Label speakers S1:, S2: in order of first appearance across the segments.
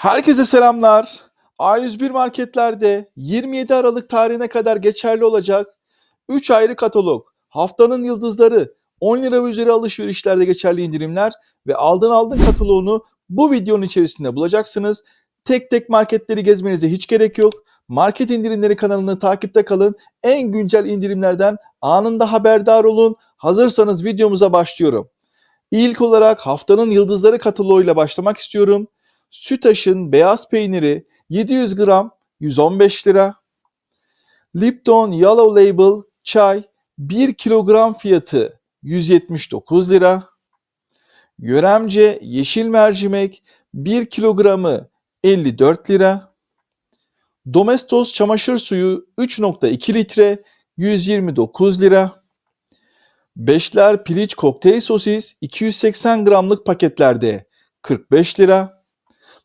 S1: Herkese selamlar. A101 marketlerde 27 Aralık tarihine kadar geçerli olacak 3 ayrı katalog, haftanın yıldızları, 10 lira ve üzeri alışverişlerde geçerli indirimler ve aldın aldın kataloğunu bu videonun içerisinde bulacaksınız. Tek tek marketleri gezmenize hiç gerek yok. Market indirimleri kanalını takipte kalın. En güncel indirimlerden anında haberdar olun. Hazırsanız videomuza başlıyorum. İlk olarak haftanın yıldızları kataloğuyla başlamak istiyorum. Sütaş'ın beyaz peyniri 700 gram 115 lira. Lipton Yellow Label çay 1 kilogram fiyatı 179 lira. Yöremce yeşil mercimek 1 kilogramı 54 lira. Domestos çamaşır suyu 3.2 litre 129 lira. Beşler piliç kokteyl sosis 280 gramlık paketlerde 45 lira.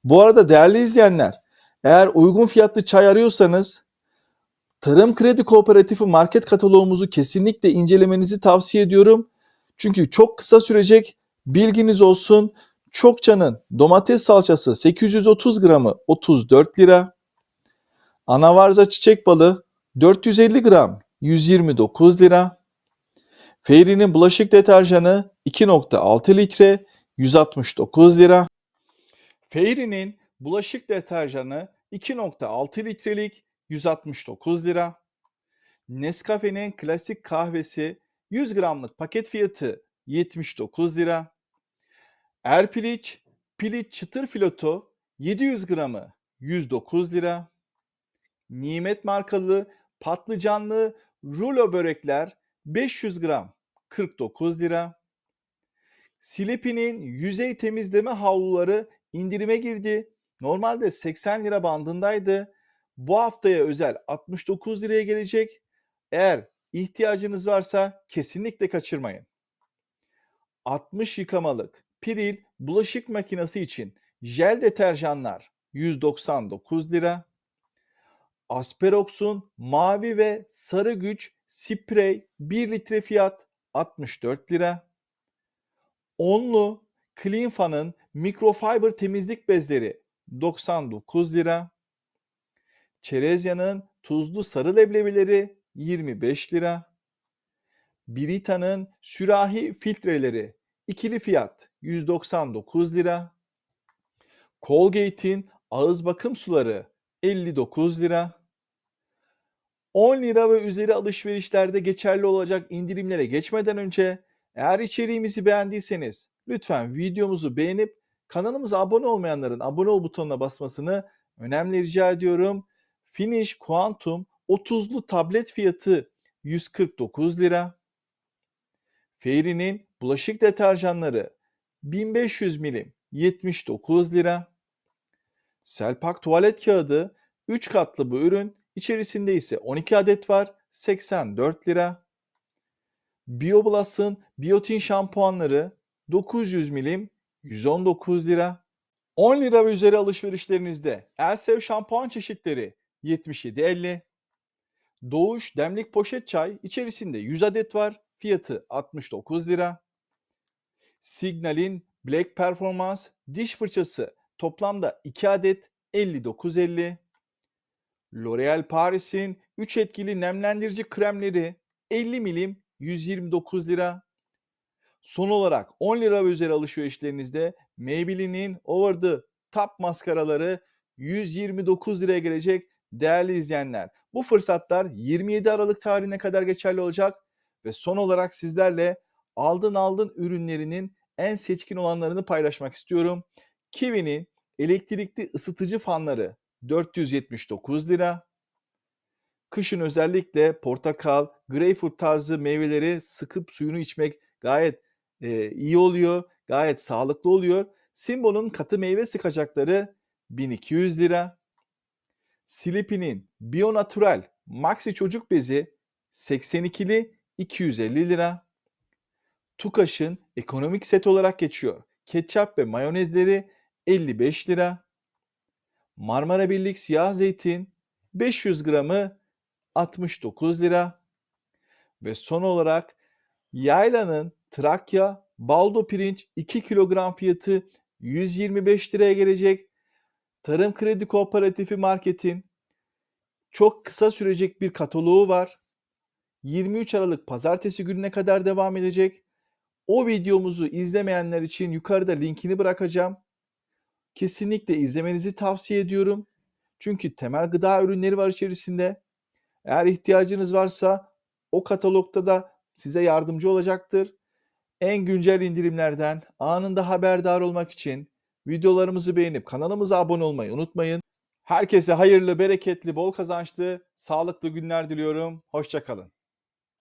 S1: Bu arada değerli izleyenler, eğer uygun fiyatlı çay arıyorsanız Tarım Kredi Kooperatifi market kataloğumuzu kesinlikle incelemenizi tavsiye ediyorum. Çünkü çok kısa sürecek. Bilginiz olsun. Çokça'nın domates salçası 830 gramı 34 lira. Anavarza çiçek balı 450 gram 129 lira. Fairy'nin bulaşık deterjanı 2.6 litre 169 lira. Fairy'nin bulaşık deterjanı 2.6 litrelik 169 lira. Nescafe'nin klasik kahvesi 100 gramlık paket fiyatı 79 lira. Erpiliç, piliç çıtır filoto 700 gramı 109 lira. Nimet markalı patlıcanlı rulo börekler 500 gram 49 lira. Sleepy'nin yüzey temizleme havluları indirime girdi. Normalde 80 lira bandındaydı. Bu haftaya özel 69 liraya gelecek. Eğer ihtiyacınız varsa kesinlikle kaçırmayın. 60 yıkamalık Piril bulaşık makinesi için jel deterjanlar 199 lira. Asperox'un mavi ve sarı güç sprey 1 litre fiyat 64 lira. Onlu Cleanfa'nın mikrofiber temizlik bezleri 99 lira. Çerezya'nın tuzlu sarı leblebileri 25 lira. Brita'nın sürahi filtreleri ikili fiyat 199 lira. Colgate'in ağız bakım suları 59 lira. 10 lira ve üzeri alışverişlerde geçerli olacak indirimlere geçmeden önce eğer içeriğimizi beğendiyseniz lütfen videomuzu beğenip kanalımıza abone olmayanların abone ol butonuna basmasını önemli rica ediyorum. Finish Quantum 30'lu tablet fiyatı 149 lira. Fairy'nin bulaşık deterjanları 1500 milim 79 lira. Selpak tuvalet kağıdı 3 katlı bu ürün içerisinde ise 12 adet var 84 lira. BioBlast'ın biyotin şampuanları 900 milim 119 lira. 10 lira ve üzeri alışverişlerinizde Elsev şampuan çeşitleri 77.50. Doğuş demlik poşet çay içerisinde 100 adet var. Fiyatı 69 lira. Signal'in Black Performance diş fırçası toplamda 2 adet 59.50. L'Oreal Paris'in 3 etkili nemlendirici kremleri 50 milim 129 lira. Son olarak 10 lira ve üzeri alışverişlerinizde Maybelline'in Over the Top maskaraları 129 liraya gelecek değerli izleyenler. Bu fırsatlar 27 Aralık tarihine kadar geçerli olacak ve son olarak sizlerle aldın aldın ürünlerinin en seçkin olanlarını paylaşmak istiyorum. Kiwi'nin elektrikli ısıtıcı fanları 479 lira. Kışın özellikle portakal, greyfurt tarzı meyveleri sıkıp suyunu içmek gayet e, iyi oluyor, gayet sağlıklı oluyor. Simbo'nun katı meyve sıkacakları 1200 lira. Sleepy'nin Bio Natural Maxi çocuk bezi 82'li 250 lira. Tukaş'ın ekonomik set olarak geçiyor. Ketçap ve mayonezleri 55 lira. Marmara Birlik siyah zeytin 500 gramı 69 lira. Ve son olarak Yayla'nın Trakya baldo pirinç 2 kilogram fiyatı 125 liraya gelecek. Tarım Kredi Kooperatifi Market'in çok kısa sürecek bir kataloğu var. 23 Aralık pazartesi gününe kadar devam edecek. O videomuzu izlemeyenler için yukarıda linkini bırakacağım. Kesinlikle izlemenizi tavsiye ediyorum. Çünkü temel gıda ürünleri var içerisinde. Eğer ihtiyacınız varsa o katalogda da size yardımcı olacaktır. En güncel indirimlerden anında haberdar olmak için videolarımızı beğenip kanalımıza abone olmayı unutmayın. Herkese hayırlı, bereketli, bol kazançlı, sağlıklı günler diliyorum. Hoşçakalın.